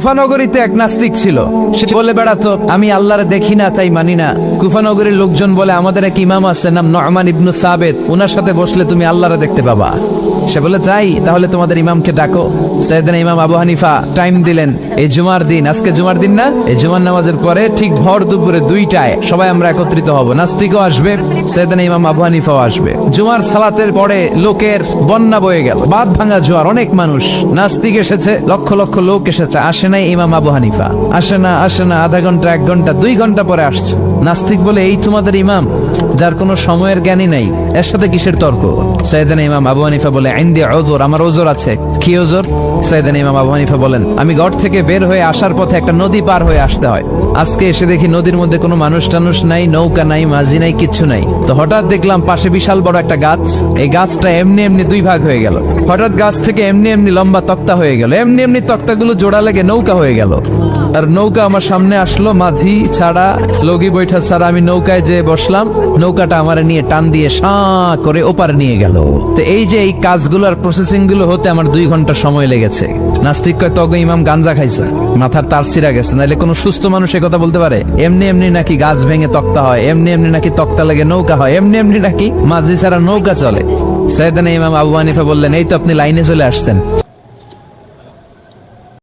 কুফানগরীতে এক নাস্তিক ছিল। সে বলে বেড়াতো আমি আল্লাহরে দেখি না, তাই মানি না। কুফানগরীর লোকজন বলে, আমাদের এক ইমাম আছে নাম নহমান ইবনু সাবেদ ওনার সাথে বসলে তুমি আল্লাহরে দেখতে পাবা। সে বলে, তাই? তাহলে তোমাদের ইমামকে ডাকো। সৈয়দিন ইমাম আবু হানিফা টাইম দিলেন। এই জুমার দিন, আজকে জুমার দিন না? এই জুমার নামাজের পরে ঠিক ভর দুপুরে দুইটায় সবাই আমরা একত্রিত হব। নাস্তিকও আসবে, সৈয়দিন ইমাম আবু হানিফাও আসবে। জুমার সালাতের পরে লোকের বন্যা বয়ে গেল বাদ ভাঙা জোয়ার, অনেক মানুষ। নাস্তিক এসেছে, লক্ষ লক্ষ লোক এসেছে। আসে নাই ইমাম আবু হানিফা। আসে না আসে না, আধা ঘণ্টা, এক ঘণ্টা, দুই ঘণ্টা পরে আসছে। নাস্তিক বলে, এই তোমাদের ইমাম, যার কোনো সময়ের জ্ঞানই নাই, এর সাথে কিসের তর্ক? সৈয়দান ইমাম আবু হানিফা বলে আইন্দি ওজোর আমার ওজোর আছে। কি ওজোর সৈয়দান ইমাম আবু হানিফা বলেন, আমি ঘর থেকে বের হয়ে আসার পথে একটা নদী পার হয়ে আসতে হয়। আজকে এসে দেখি নদীর মধ্যে কোনো মানুষ টানুষ নাই, নৌকা নাই, মাঝি নাই, কিচ্ছু নাই। তো হঠাৎ দেখলাম পাশে বিশাল বড় একটা গাছ। এই গাছটা এমনি এমনি দুই ভাগ হয়ে গেল। হঠাৎ গাছ থেকে এমনি এমনি লম্বা তক্তা হয়ে গেল। এমনি এমনি তক্তাগুলো জোড়া লেগে নৌকা হয়ে গেল। আর নৌকা আমার সামনে আসলো, মাঝি ছাড়া, লগি বৈঠা ছাড়া আমি নৌকায় যে বসলাম। নৌকাটা আমার নিয়ে টান দিয়ে সা করে ওপারে নিয়ে গেল। তো এই যে এই কাজগুলো আর প্রসেসিংগুলো হতে আমার দুই ঘণ্টা সময় লেগেছে। নাস্তিক কয়, তগ ইমাম গাঞ্জা খাইছে মাথার তার সিরা গেছে। নাহলে কোনো সুস্থ মানুষ কথা বলতে পারে, এমনি এমনি নাকি গাছ ভেঙে তক্তা হয়, এমনি এমনি নাকি তক্তা লাগে নৌকা হয়, এমনি এমনি নাকি মাঝি ছাড়া নৌকা চলে। সাইদানা ইমাম আবু হানিফা বললেন, এই তো আপনি লাইনে চলে আসছেন।